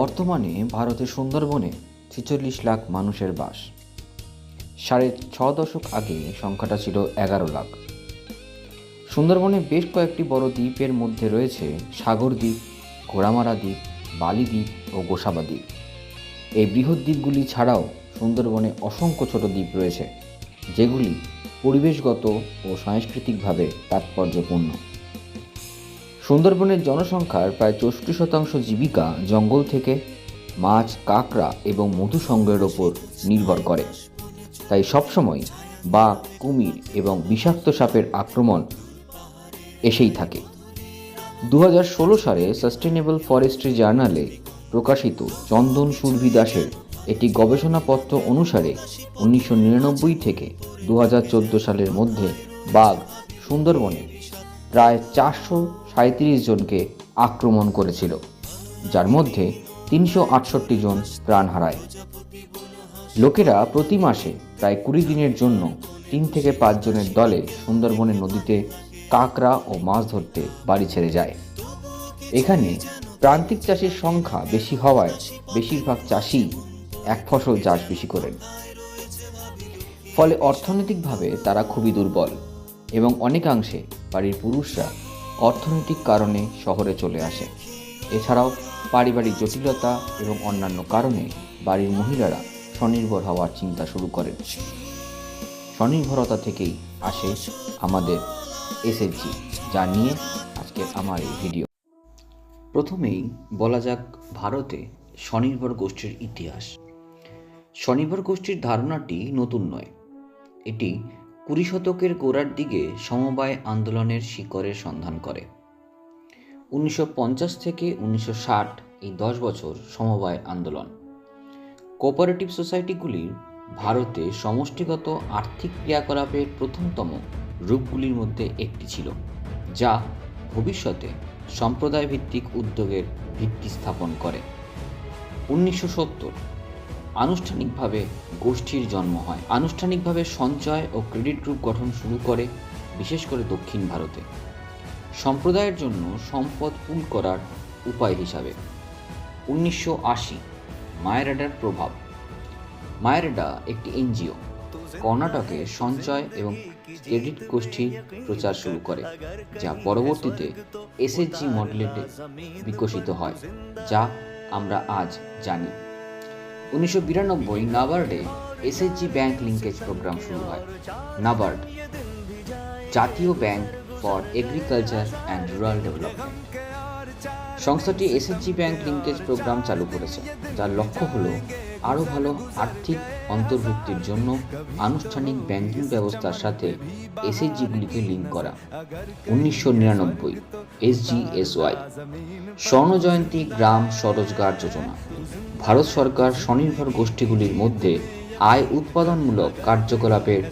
বর্তমানে ভারতের সুন্দরবনে ছেচল্লিশ লাখ মানুষের বাস। সাড়ে ছ দশক আগে সংখ্যাটা ছিল এগারো লাখ। সুন্দরবনে বেশ কয়েকটি বড় দ্বীপের মধ্যে রয়েছে সাগর দ্বীপ, ঘোড়ামারা দ্বীপ, বালি দ্বীপ ও গোসাবা দ্বীপ। এই বৃহৎ দ্বীপগুলি ছাড়াও সুন্দরবনে অসংখ্য ছোট দ্বীপ রয়েছে, যেগুলি পরিবেশগত ও সাংস্কৃতিকভাবে তাৎপর্যপূর্ণ। সুন্দরবনের জনসংখ্যার প্রায় চৌষট্টি শতাংশ জীবিকা জঙ্গল থেকে মাছ, কাঁকড়া এবং মধু সংগ্রহের ওপর নির্ভর করে। তাই সবসময় বাঘ, কুমির এবং বিষাক্ত সাপের আক্রমণ এসেই থাকে। দু হাজার ষোলো সালে সাস্টেনেবল ফরেস্ট্রি জার্নালে প্রকাশিত চন্দন সুরভি দাসের একটি গবেষণাপত্র অনুসারে উনিশশো নিরানব্বই থেকে দু হাজার চোদ্দ সালের মধ্যে বাঘ সুন্দরবনে প্রায় চারশো সাঁত্রিশ জনকে আক্রমণ করেছিল, যার মধ্যে তিনশো আটষট্টি জন প্রাণ হারায়। লোকেরা প্রতি মাসে প্রায় কুড়ি দিনের জন্য তিন থেকে পাঁচ জনের দলে সুন্দরবনের নদীতে কাঁকড়া ও মাছ ধরতে বাড়ি ছেড়ে যায়। এখানে প্রান্তিক চাষের সংখ্যা বেশি হওয়ায় বেশিরভাগ চাষি এক ফসল চাষ বেশি করেন। ফলে অর্থনৈতিকভাবে তারা খুবই দুর্বল। এবং অনেকাংশে বাড়ির পুরুষরা অর্থনৈতিক কারণে শহরে চলে আসে। এছাড়াও পারিবারিক জটিলতা এবং অন্যান্য কারণে বাড়ির মহিলারা স্বনির্ভর হওয়ার চিন্তা শুরু করেন। স্বনির্ভরতা থেকেই আসে আমাদের এসএসজি যা নিয়ে আজকে আমার এই ভিডিও। প্রথমেই বলা যাক ভারতে স্বনির্ভর গোষ্ঠীর ইতিহাস। স্বনির্ভর গোষ্ঠীর ধারণাটি নতুন নয়। এটি কুড়ি শতকের গোড়ার দিকে সমবায় আন্দোলনের শিকড়ের সন্ধান করে। উনিশশো পঞ্চাশ থেকে উনিশশো ষাট এই দশ বছর সমবায় আন্দোলন। কোঅপারেটিভ সোসাইটিগুলির ভারতে সমষ্টিগত আর্থিক ক্রিয়াকলাপের প্রথমতম রূপগুলির মধ্যে একটি ছিল, যা ভবিষ্যতে সম্প্রদায় ভিত্তিক উদ্যোগের ভিত্তি স্থাপন করে। উনিশশো সত্তর আনুষ্ঠানিকভাবে গোষ্ঠীর জন্ম হয়। আনুষ্ঠানিকভাবে সঞ্চয় ও ক্রেডিট গ্রুপ গঠন শুরু করে, বিশেষ করে দক্ষিণ ভারতে। সম্প্রদায়ের জন্য সম্পদ পুল করার উপায় হিসাবে। উনিশশো আশি, মায়েরাডার প্রভাব। মায়েরাডা একটি এনজিও। কর্ণাটকে সঞ্চয় এবং ক্রেডিট গোষ্ঠীর প্রচার শুরু করে, যা পরবর্তীতে এসএসজি মডেলে বিকশিত হয়, যা আমরা আজ জানি। উনিশশো বিরানব্বই নাবার্ডে এসএসজি ব্যাংক লিঙ্কেজ প্রোগ্রাম শুরু হয়। নাবার্ড জাতীয় bank for agriculture and rural development. সংস্থাটি এসএসজি ব্যাংক লিঙ্কেজ প্রোগ্রাম চালু করেছে, যার লক্ষ্য হল আরও ভালো আর্থিক অন্তর্ভুক্তির জন্য আনুষ্ঠানিক ব্যাংকিং ব্যবস্থার সাথে এসএসজিগুলিকে লিঙ্ক করা। উনিশশো নিরানব্বই, এসজিএসওয়াই স্বর্ণজয়ন্তী গ্রাম স্বরোজগার যোজনা। ভারত সরকার স্বনির্ভর গোষ্ঠীগুলির মধ্যে আয় উৎপাদনমূলক কার্যকলাপের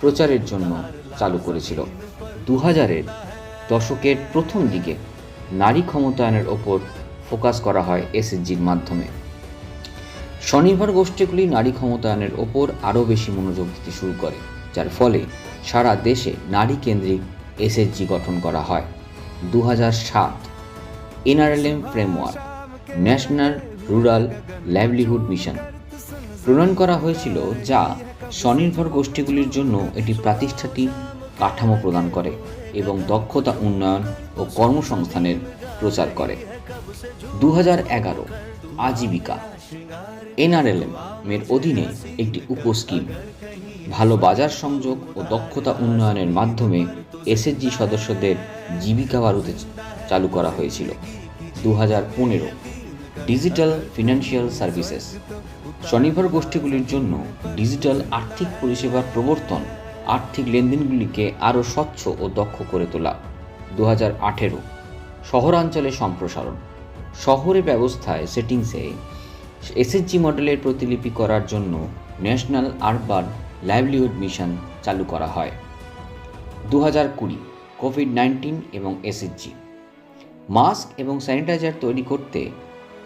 প্রচারের জন্য চালু করেছিল। দু হাজারের দশকের প্রথম দিকে নারী ক্ষমতায়নের ওপর ফোকাস করা হয় এসএসজির মাধ্যমে। স্বনির্ভর গোষ্ঠীগুলি নারী ক্ষমতায়নের ওপর আরও বেশি মনোযোগ দিতে শুরু করে, যার ফলে সারা দেশে নারী কেন্দ্রিক এসএসজি গঠন করা হয়। দু সাত NRLM framework, national rural livelihood mission প্রণয়ন করা হয়েছিল যা স্বনির্ভর গোষ্ঠীগুলির জন্য একটি প্রাতিষ্ঠানিক কাঠামো প্রদান করে এবং দক্ষতা উন্নয়ন ও কর্মসংস্থানের প্রচার করে। দু আজীবিকা এনআরএলএম এর অধীনে একটি উপস্কিম। ভালো বাজার সংযোগ ও দক্ষতা উন্নয়নের মাধ্যমে এসএসজি সদস্যদের জীবিকা বাড়ুতে চালু করা হয়েছিল। দু হাজার পনেরো ডিজিটাল ফিনান্সিয়াল সার্ভিসেস। স্বনির্ভর গোষ্ঠীগুলির জন্য ডিজিটাল আর্থিক পরিষেবার প্রবর্তন, আর্থিক লেনদেনগুলিকে আরও স্বচ্ছ ও দক্ষ করে তোলা। দু হাজার আঠেরো শহরাঞ্চলে সম্প্রসারণ। শহরে ব্যবস্থায় সেটিংসে এসএসজি মডেলের প্রতিলিপি করার জন্য ন্যাশনাল আরবান লাইভলিহুড মিশন চালু করা হয়। দু হাজার কুড়ি, কোভিড নাইন্টিন এবং এসএসজি মাস্ক এবং স্যানিটাইজার তৈরি করতে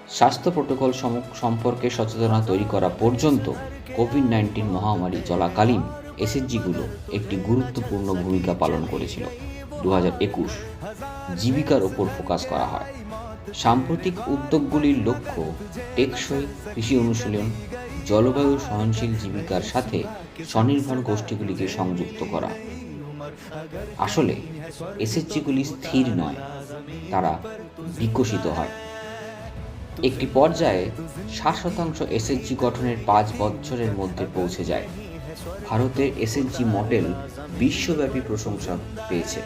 স্বাস্থ্য প্রোটোকল সম- সম্পর্কে সচেতনতা তৈরি করা পর্যন্ত কোভিড নাইন্টিন মহামারী চলাকালীন এসএসজিগুলো একটি গুরুত্বপূর্ণ ভূমিকা পালন করেছিল। দু হাজার একুশ, জীবিকার ওপর ফোকাস করা হয়। সাম্প্রতিক উদ্যোগগুলির লক্ষ্য টেকসই কৃষি অনুশীলন, জলবায়ু সহনশীল জীবিকার সাথে স্বনির্ভর গোষ্ঠীগুলিকে সংযুক্ত করা। আসলে এসএসজিগুলি স্থির নয়, তারা বিকশিত হয়। একটি পর্যায়ে ষাট শতাংশ এসএসজি গঠনের পাঁচ বছরের মধ্যে পৌঁছে যায়। ভারতের এসএসজি মডেল বিশ্বব্যাপী প্রশংসা পেয়েছে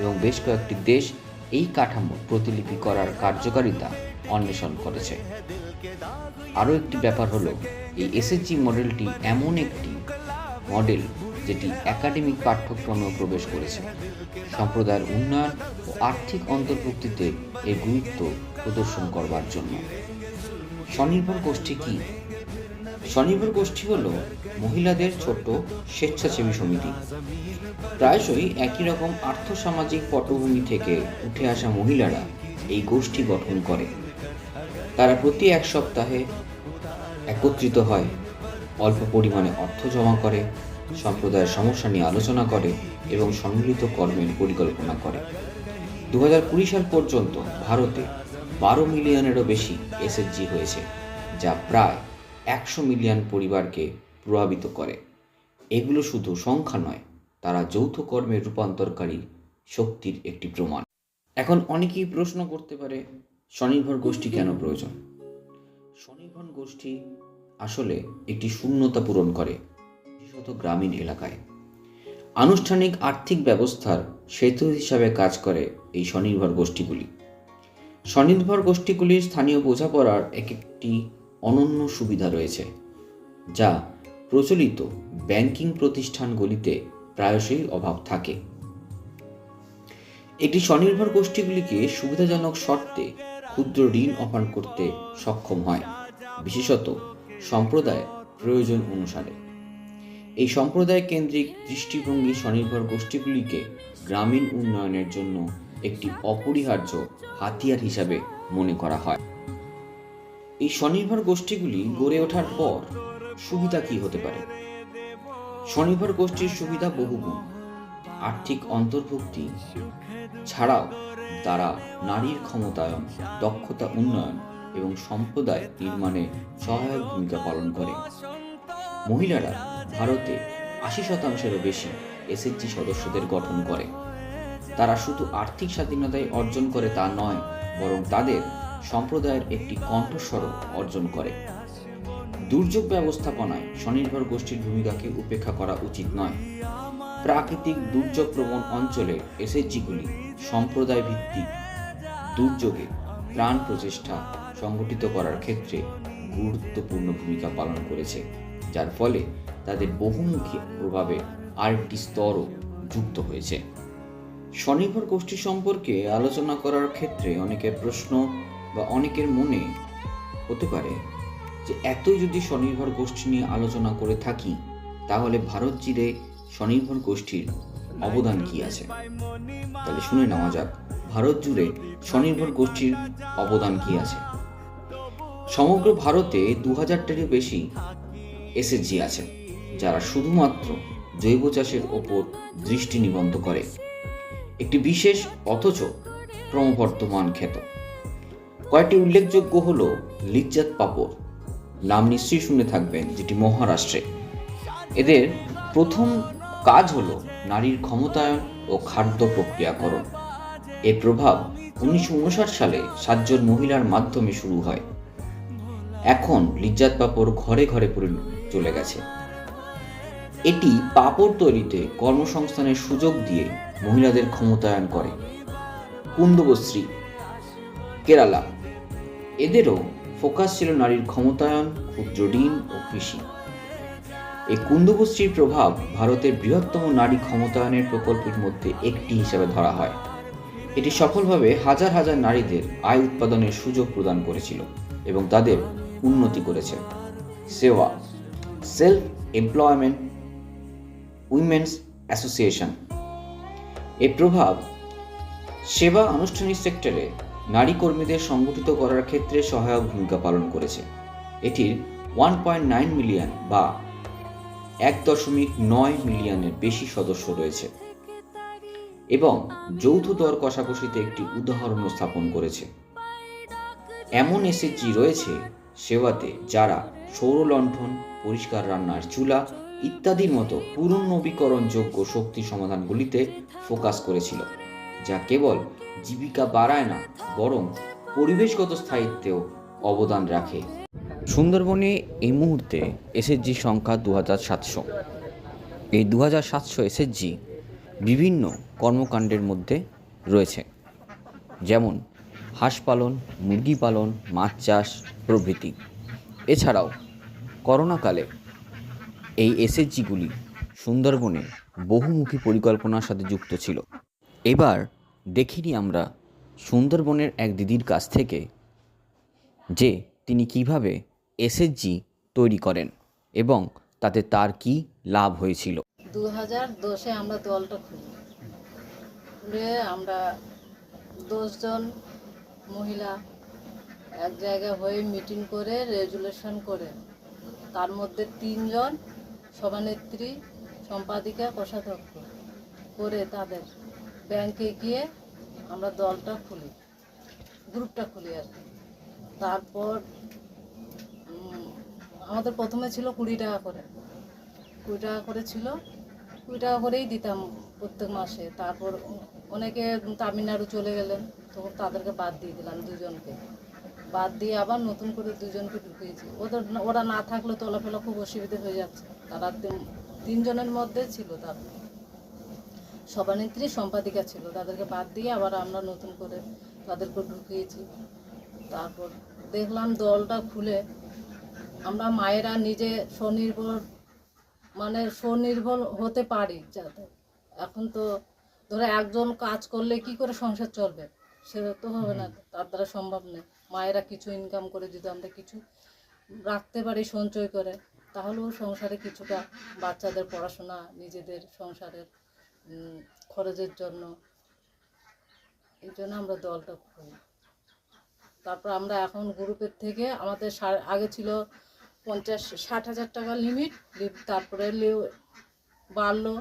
এবং বেশ কয়েকটি দেশ এই কাঠামো প্রতিলিপি করার কার্যকারিতা অন্বেষণ করেছে। আরও একটি ব্যাপার হলো, এই এসএসজি মডেলটি এমন একটি মডেল যেটি একাডেমিক পাঠ্যক্রমেও প্রবেশ করেছে। সম্প্রদায়ের উন্নয়ন ও আর্থিক অন্তর্ভুক্তিতে এর গুরুত্ব প্রদর্শন করবার জন্য। স্বনির্ভর গোষ্ঠী কি স্বনির্ভর গোষ্ঠী হল মহিলাদের ছোট্ট স্বেচ্ছাসেবী সমিতি। প্রায়শই একই রকম আর্থসামাজিক পটভূমি থেকে উঠে আসা মহিলারা এই গোষ্ঠী গঠন করে। তারা প্রতি এক সপ্তাহে একত্রিত হয়, অল্প পরিমাণে অর্থ জমা করে, সম্প্রদায়ের সমস্যা নিয়ে আলোচনা করে এবং সম্মিলিত কর্মের পরিকল্পনা করে। দু কুড়ি সাল পর্যন্ত ভারতে বারো মিলিয়নেরও বেশি এসএসজি হয়েছে, যা প্রায় একশো মিলিয়ন পরিবারকে প্রভাবিত করে। এগুলো শুধু সংখ্যা নয়, তারা যৌথ কর্মের রূপান্তরকারী শক্তির একটি প্রমাণ। এখন অনেকেই প্রশ্ন করতে পারে, স্বনির্ভর গোষ্ঠী কেন প্রয়োজন? স্বনির্ভর গোষ্ঠী আসলে একটি শূন্যতা পূরণ করে বিশেষত গ্রামীণ এলাকায়। আনুষ্ঠানিক আর্থিক ব্যবস্থার সেতু হিসাবে কাজ করে এই স্বনির্ভর গোষ্ঠীগুলি। স্বনির্ভর গোষ্ঠীগুলির স্থানীয় বোঝাপড়ার এক একটি অনন্য সুবিধা রয়েছে, যা প্রচলিত ব্যাংকিং প্রতিষ্ঠানগুলিতে প্রায়শই অভাব থাকে। এটি স্বনির্ভর গোষ্ঠীগুলিকে সুবিধাজনক শর্তে ক্ষুদ্র ঋণ অফার করতে সক্ষম হয়, বিশেষত সম্প্রদায় প্রয়োজন অনুসারে। এই সম্প্রদায় কেন্দ্রিক দৃষ্টিভঙ্গি স্বনির্ভর গোষ্ঠীগুলিকে গ্রামীণ উন্নয়নের জন্য একটি অপরিহার্য হাতিয়ার হিসাবে মনে করা হয়। এই স্বনির্ভর গোষ্ঠীগুলি গড়ে ওঠার পর সুবিধা কি হতে পারে? স্বনির্ভর গোষ্ঠীর সুবিধা বহুগুণ। আর্থিক অন্তর্ভুক্তি ছাড়াও তারা নারীর ক্ষমতায়ন, দক্ষতা উন্নয়ন এবং সম্প্রদায় নির্মাণে সহায়ক ভূমিকা পালন করে। মহিলারা ভারতে আশি শতাংশেরও বেশি এসএসজি সদস্যদের গঠন করে। তারা শুধু আর্থিক স্বাধীনতায় অর্জন করে তা নয়, বরং তাদের সম্প্রদায়ের একটি কণ্ঠস্বর অর্জন করে। দুর্যোগ ব্যবস্থাপনায় স্বনির্ভর গোষ্ঠীর ভূমিকাকে উপেক্ষা করা উচিত নয়। প্রাকৃতিক দুর্যোগ প্রবণ অঞ্চলে এসএসজিগুলি সম্প্রদায় ভিত্তিক দুর্যোগে প্রাণ প্রচেষ্টা সংগঠিত করার ক্ষেত্রে গুরুত্বপূর্ণ ভূমিকা পালন করেছে, যার ফলে তাদের বহুমুখী প্রভাবে আরেকটি স্তরও যুক্ত হয়েছে। স্বনির্ভর গোষ্ঠী সম্পর্কে আলোচনা করার ক্ষেত্রে অনেকের প্রশ্ন বা অনেকের মনে হতে পারে যে এতই যদি স্বনির্ভর গোষ্ঠী নিয়ে আলোচনা করে থাকি, তাহলে ভারত জুড়ে স্বনির্ভর গোষ্ঠীর অবদান কি আছে? তাহলে শুনে নেওয়া যাক, ভারত জুড়ে স্বনির্ভর গোষ্ঠীর অবদান কি আছে? সমগ্র ভারতে দু হাজারটারও বেশি এসএসজি আছে, যারা শুধুমাত্র জৈব চাষের ওপর দৃষ্টি নিবন্ধ করে। একটি বিশেষ অথচ ক্রমবর্ধমান খ্যাত কয়েকটি উল্লেখযোগ্য হল লিজ্জাত পাপড় নাম নিশ্চয়ই শুনে থাকবেন, যেটি মহারাষ্ট্রে। এদের প্রথম কাজ হল নারীর ক্ষমতায়ন ও খাদ্য প্রক্রিয়াকরণ। এর প্রভাব উনিশশো উনষাট সালে সাতজন মহিলার মাধ্যমে শুরু হয়। এখন লিজ্জাত পাপড় ঘরে ঘরে পরি চলে গেছে। এটি পাপড় তৈরিতে কর্মসংস্থানের সুযোগ দিয়ে মহিলাদের ক্ষমতায়ন করে। কুন্দবশ্রী কেরালা। এদেরও ফোকাস ছিল নারীর ক্ষমতায়ন, ক্ষুদ্র ঋণ ও কৃষি। এই কুন্দবশ্রীর প্রভাব ভারতের বৃহত্তম নারী ক্ষমতায়নের প্রকল্পের মধ্যে একটি হিসাবে ধরা হয়। এটি সফলভাবে হাজার হাজার নারীদের আয় উৎপাদনের সুযোগ প্রদান করেছিল এবং তাদের উন্নতি করেছে। সেবা সেলফ এমপ্লয়মেন্ট উইমেন্স অ্যাসোসিয়েশন। এর প্রভাব সেবা আনুষ্ঠানিক সেক্টরে নারী কর্মীদের সংগঠিত করার ক্ষেত্রে সহায়ক ভূমিকা পালন করেছে। এটির ওয়ান পয়েন্ট নাইন মিলিয়ন বা এক দশমিক নয় মিলিয়নের বেশি সদস্য রয়েছে এবং যৌথ দর কষাকষিতে একটি উদাহরণ স্থাপন করেছে। এমন এসএসজি রয়েছে সেবাতে যারা সৌর লণ্ঠন পরিষ্কার রান্নার চুলা ইত্যাদির মতো পুনর্নবীকরণযোগ্য শক্তি সমাধানগুলিতে ফোকাস করেছিল। যা কেবল জীবিকা বাড়ায় না, বরং পরিবেশগত স্থায়িত্বেও অবদান রাখে। সুন্দরবনে এই মুহূর্তে এসএসজি সংখ্যা দু হাজার সাতশো। এই দু হাজার সাতশো এসএসজি বিভিন্ন কর্মকাণ্ডের মধ্যে রয়েছে। যেমন হাঁস পালন, মুরগি পালন, মাছ চাষ প্রভৃতি। এছাড়াও করোনাকালে এই এসএসজিগুলি সুন্দরবনে বহুমুখী পরিকল্পনার সাথে যুক্ত ছিল। এবার দেখিনি আমরা সুন্দরবনের এক দিদির কাছ থেকে যে তিনি কীভাবে এসএসজি তৈরি করেন এবং তাতে তার কি লাভ হয়েছিল। দু হাজার দশে আমরা দলটা খুলি খুলে আমরা দশজন মহিলা এক জায়গায় হয়ে মিটিং করে, রেজুলেশন করে, তার মধ্যে তিনজন সভানেত্রী, সম্পাদিকা, কোষাধ্যক্ষ করে তাদের ব্যাংকে গিয়ে আমরা দলটা খুলি, গ্রুপটা খুলি আর কি। তারপর আমাদের প্রথমে ছিল কুড়ি টাকা করে। কুড়ি টাকা করে ছিল, কুড়ি টাকা করেই দিতাম প্রত্যেক মাসে। তারপর অনেকে তামিলনাড়ু চলে গেলেন, তখন তাদেরকে বাদ দিয়ে দিলাম দুজনকে। বাদ দিয়ে আবার নতুন করে দুজনকে ঢুকিয়েছি। ওদের ওরা না থাকলে চলাফেরা খুব অসুবিধে হয়ে যাচ্ছে। তারা তিন- তিনজনের মধ্যে ছিল তার। সভানেত্রী সম্পাদিকা ছিল। তাদেরকে বাদ দিয়ে আবার আমরা নতুন করে তাদেরকে ঢুকিয়েছি। তারপর দেখলাম দলটা খুলে। আমরা মায়েরা নিজে স্বনির্ভর মানে স্বনির্ভর হতে পারি যাতে। এখন তো ধরো একজন কাজ করলে কি করে সংসার চলবে? সেটা তো হবে না। তার দ্বারা সম্ভব নয়। মায়েরা কিছু ইনকাম করে যদি আমরা কিছু রাখতে পারি সঞ্চয় করে তাহলেও সংসারে কিছুটা বাচ্চাদের পড়াশোনা নিজেদের সংসারের খরচের জন্য। এই জন্য আমরা দলটা খুলি তারপর আমরা এখন গ্রুপের থেকে আমাদের আগে ছিল পঞ্চাশ, ষাট হাজার টাকা লিমিট তারপরে বাড়লো।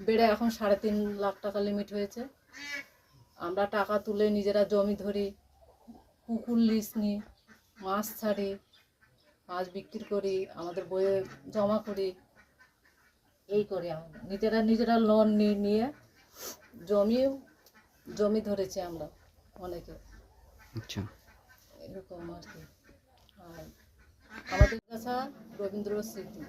বেড়ে এখন সাড়ে তিন লাখ টাকা লিমিট হয়েছে। আমরা টাকা তুলে নিজেরা জমি ধরি, কুকুর লিস নিই, মাছ ছাড়ি, মাছ বিক্রি করি, আমাদের বইয়ে জমা করি। এই করি আমরা নিজেরা নিজেরা লোন নিয়ে নিয়ে জমি জমি ধরেছি আমরা অনেকে। আচ্ছা। এরকম আর কি। আমাদের কাছে রবীন্দ্র স্মৃতি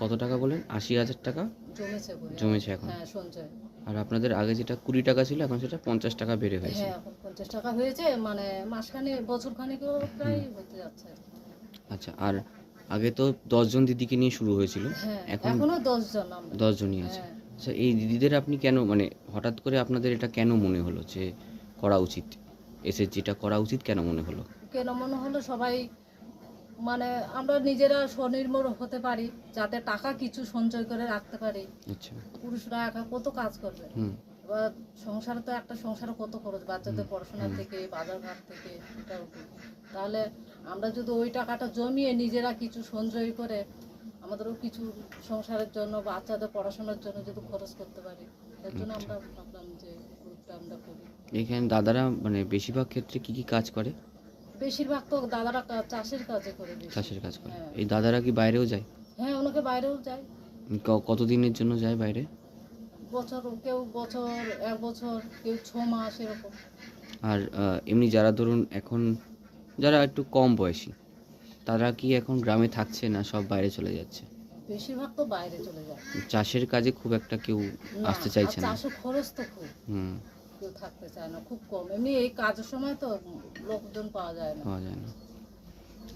কত টাকা বলেন? আশি হাজার টাকা? জমেছে জমেছে এখন? হ্যাঁ সঞ্চয় আর আপনাদের আগে যেটা কুড়ি টাকা ছিল এখন সেটা পঞ্চাশ টাকা বেড়ে হয়েছে। হ্যাঁ এখন পঞ্চাশ টাকা হয়েছে মানে মাসখানে বছর খানেকেও প্রায় হতে যাচ্ছে। আচ্ছা আর আগে তো দশজন দিদিকে নিয়ে শুরু হয়েছিল। হ্যাঁ এখন এখনও দশ জন আমরা। দশজনই আছে। হ্যাঁ। আচ্ছা এই দিদিদের আপনি কেন মানে হঠাৎ করে আপনাদের এটা কেন মনে হলো যে করা উচিত? এসএসজিটা করা উচিত কেন মনে হলো? কেন মনে হলো সবাই মানে আমরা নিজেরা স্বনির্ভর হতে পারি যাতে টাকা কিছু সঞ্চয় করে রাখতে পারি। আচ্ছা। পুরুষরা একা কত কাজ করবে। হুম। এবার সংসারে তো একটা সংসারে কত খরচ? বাচ্চাদের পড়াশোনা থেকে বাজার ঘাট থেকে এটা। তাহলে আমরা যদি ওই টাকাটা জমিয়ে নিজেরা কিছু সঞ্চয় করে আমাদেরও কিছু সংসারের জন্য বাচ্চাদের পড়াশোনার জন্য যদি খরচ করতে পারি এর জন্য আমরা ভাবলাম যে গ্রুপটা আমরা করি। এখানে দাদারা মানে বেশিরভাগ ক্ষেত্রে কি কি কাজ করে? বেশিরভাগ তো দাদারা চাষের কাজে করে চাষের কাজ করে। হ্যাঁ। এই দাদারা কি বাইরেও যায়? হ্যাঁ ওনাকে বাইরেও যায়। কতদিনের জন্য যায় বাইরে? বছর কেউ বছর এক বছর কেউ ছ মাস এরকম। আর এমনি যারা ধরুন এখন যারা একটু কম বয়সী তারা কি এখন গ্রামে থাকছে না সব বাইরে চলে যাচ্ছে? বেশিরভাগ তো বাইরে চলে যায়। চাষের কাজে খুব একটা কেউ আসতে চাইছে না। চাষের খরচ তো খুব। হুম। কেউ থাকতে চায় না খুব কম। এমনি এই কাজের সময় তো লোকজন পাওয়া যায় না। পাওয়া যায় না।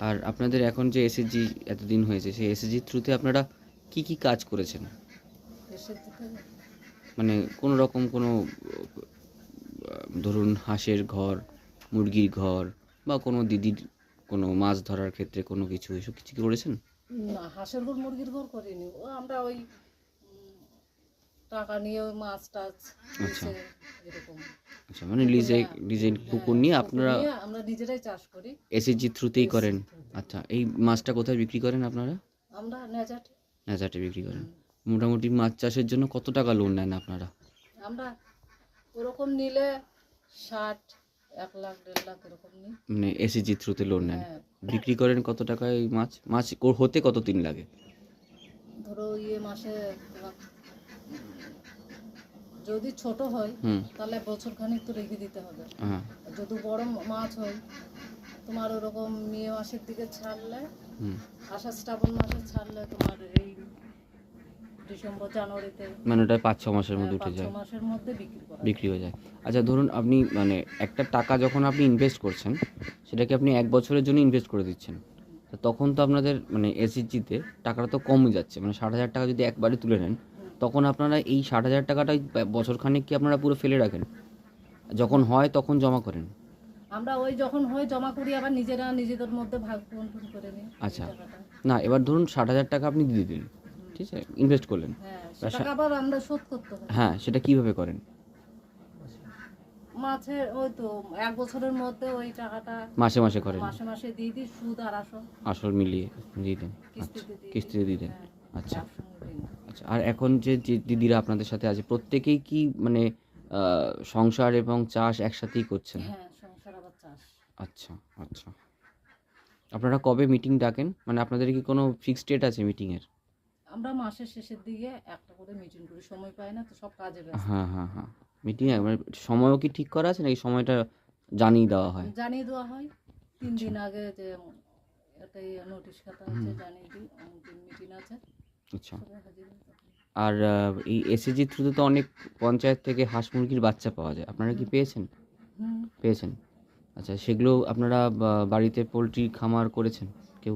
আর আপনাদের এখন যে এসএসজি এতদিন হয়েছে সেই এসএসজি থ্রুতে আপনারা কি কি কাজ করেছেন? দিকে মানে কোনো রকম কোনো ধরুন হাঁসের ঘর মুরগির ঘর বা কোনো দিদির কোনো মাছ ধরার ক্ষেত্রে কোনো কিছু এসব কিছু কি করেছেন? না হাঁসের ঘর মুরগির ঘর করিনি। ও আমরা ওই টাকা নিয়ে মাছ টাছ আচ্ছা। এরকম। আচ্ছা মানে লিজে লিজে পুকুর নিয়ে হ্যাঁ, আপনারা আমরা নিজেরাই চাষ করি। এসএসজি থ্রুতেই করেন। আচ্ছা এই মাছটা কোথায় বিক্রি করেন আপনারা? আমরা নেজাট। হাজারটে বিক্রি করেন। মোটামুটি মাছ চাষের জন্য কত টাকা লোন নেন আপনারা? আমরা ওরকম নিলে ষাট এক লাখ দেড় লাখ এরকম নিই। মানে এসিজি থ্রুতে লোন নেন। হ্যাঁ বিক্রি করেন কত টাকায় এই মাছ? মাছ হতে কত দিন লাগে? ধরো ইয়ে মাসে যদি ছোট হয় তাহলে বছর খানিক তো রেখে দিতে হবে। হ্যাঁ। যদি বড় মাছ হয় তোমার ওরকম মে মাসের দিকে ছাড়লে আষাঢ় শ্রাবণ মাসে ছাড়লে তোমার এই ডিসেম্বর জানুয়ারিতে। মানে ওটা পাঁচ ছ মাসের মধ্যে উঠে যায়। মাসের মধ্যে বিক্রি করা বিক্রি হয়ে যায়। আচ্ছা ধরুন আপনি মানে একটা টাকা যখন আপনি ইনভেস্ট করছেন সেটাকে আপনি এক বছরের জন্য ইনভেস্ট করে দিচ্ছেন। তখন তো আপনাদের মানে এসিজিতে টাকাটা তো কমে যাচ্ছে। মানে ষাট হাজার টাকা যদি একবারে তুলে নেন তখন আপনারা এই ষাট হাজার টাকাটাই বছর খানেক কি আপনারা পুরো ফেলে রাখেন? যখন হয় তখন জমা করেন। আমরা ওই যখন হয় জমা করি আবার নিজেরা নিজেদের মধ্যে ভাগ বন্টন করে নিই। আচ্ছা। না এবার ধরুন ষাট হাজার টাকা আপনি দিয়ে দিলেন। ঠিক আছে ইনভেস্ট করলেন? হ্যাঁ আবার আমরা শোধ করতে হ্যাঁ সেটা কীভাবে করেন? মাছের ওই তো এক বছরের মধ্যে ওই টাকাটা মাসে মাসে করেন? মাসে মাসে দিয়ে দিই সুদ আর আসল। আসল মিলিয়ে দিয়ে দেন? আচ্ছা কিস্তিতে দিয়ে দেন? হ্যাঁ, আচ্ছা। আচ্ছা আর এখন যে দিদিরা আপনাদের সাথে আছে প্রত্যেকেই কি মানে সংসার এবং চাষ একসাথেই করছেন? হ্যাঁ আচ্ছা আচ্ছা। আপনারা কবে মিটিং ডাকেন? মানে আপনাদের কি কোনো ফিক্সড ডেট আছে মিটিংয়ের আমরা মাসের শেষের দিকে একটা করে মিটিং করি সময় পাই না তো সব কাজে ব্যস্ত। হ্যাঁ হ্যাঁ হ্যাঁ। মিটিং মানে সময়ও কি ঠিক করা আছে নাকি সময়টা জানিয়ে দেওয়া হয়? জানিয়ে দেওয়া হয়। তিন আচ্ছা। দিন আগে যে এটাই নোটিশ খাতা আছে জানিয়ে দিই। অমুক মিটিং আছে। আচ্ছা। আর এই এসএসজি থ্রুতে তো অনেক পঞ্চায়েত থেকে হাঁস মুরগির বাচ্চা পাওয়া যায়। আপনারা কি পেয়েছেন? পেয়েছেন? আচ্ছা সেগুলো আপনারা বাড়িতে পোলট্রি খামার করেছেন কেউ?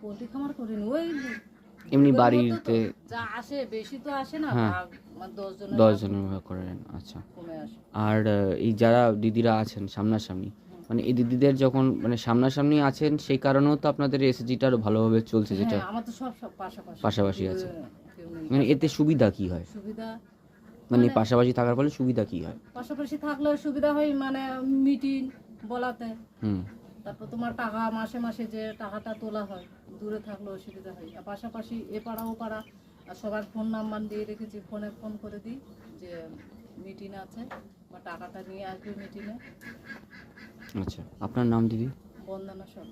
পোলট্রি খামার করিনি। ওই এমনি বাড়িতে যা আসে বেশি তো আসে না হ্যাঁ। ভাগ মানে দশ জনের ভাগ জনের ভাগ করে আচ্ছা। আর এই যারা দিদিরা আছেন সামনাসামনি মানে এই দিদিদের যখন মানে সামনাসামনি আছেন সেই কারণেও তো আপনাদের এসএসজিটা আরও ভালোভাবে চলছে যেটা হ্যাঁ আমার তো সব সব পাশাপাশি। পাশাপাশি আছে। মানে এতে সুবিধা কি হয়? সুবিধা? মানে পাশাপাশি থাকার ফলে সুবিধা কি হয়? পাশাপাশি থাকলে সুবিধা হয় মানে মিটিং বলাতে। হুম। তারপর তোমার টাকা মাসে মাসে যে টাকাটা তোলা হয় দূরে থাকলে অসুবিধা হয়। আর পাশাপাশি এ পাড়া ও পাড়া আর সবার ফোন নাম্বার দিয়ে রেখেছি ফোনে ফোন করে দিই যে মিটিং আছে বা টাকাটা নিয়ে আসবে মিটিংয়ে আচ্ছা আপনার নাম দিদি? বন্দনা সব